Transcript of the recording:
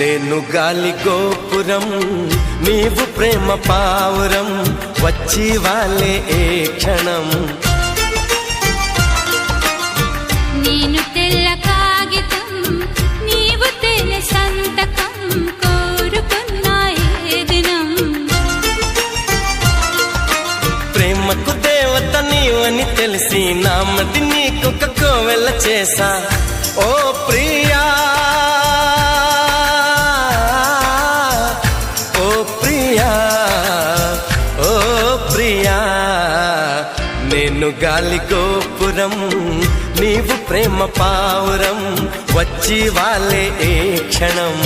నేను గాలి గోపురం నీవు ప్రేమ పావురం వచ్చి వాళ్ళే ఏ క్షణం? నేను తెల్ల కాగితం నీవు తెల్ల సంతకం కోరుకున్న ఏ దినం? ప్రేమకు దేవత నీవని తెలిసి నామది నీకొక కోవెల చేసా ఓ ప్రియా ఓ ప్రియా నేను గాలి గోపురం నీవు ప్రేమ పావురం వచ్చి వాళ్ళే ఏ క్షణం?